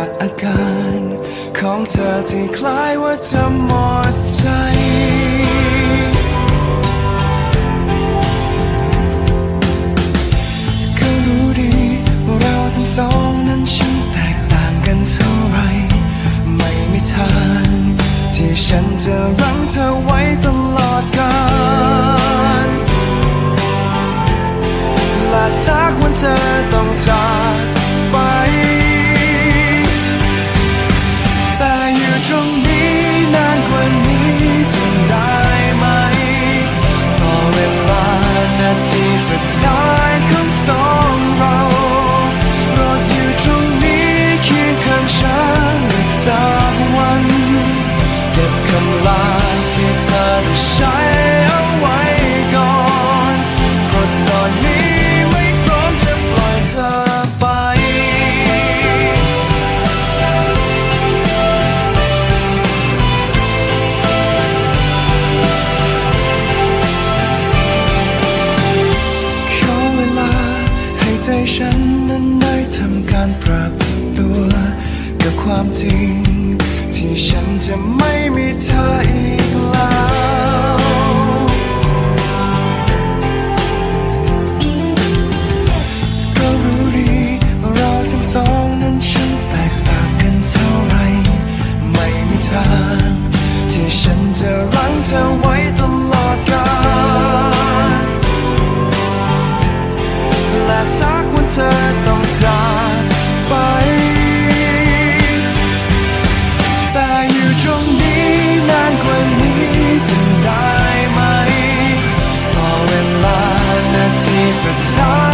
ากอาการ ของเธอที่คล้ายว่าจะหมดใจก็รู้ดีว่าเราทั้งสองนั้นช่างแตกต่างกันเท่าไร ไม่มีทาง ที่ฉันจะรั้งเธอไว้ตลอดกาลลาสักวันเธอ It's time. ตัว กับความจริง ที่ฉันจะไม่มีเธออีกแล้ว It's a time.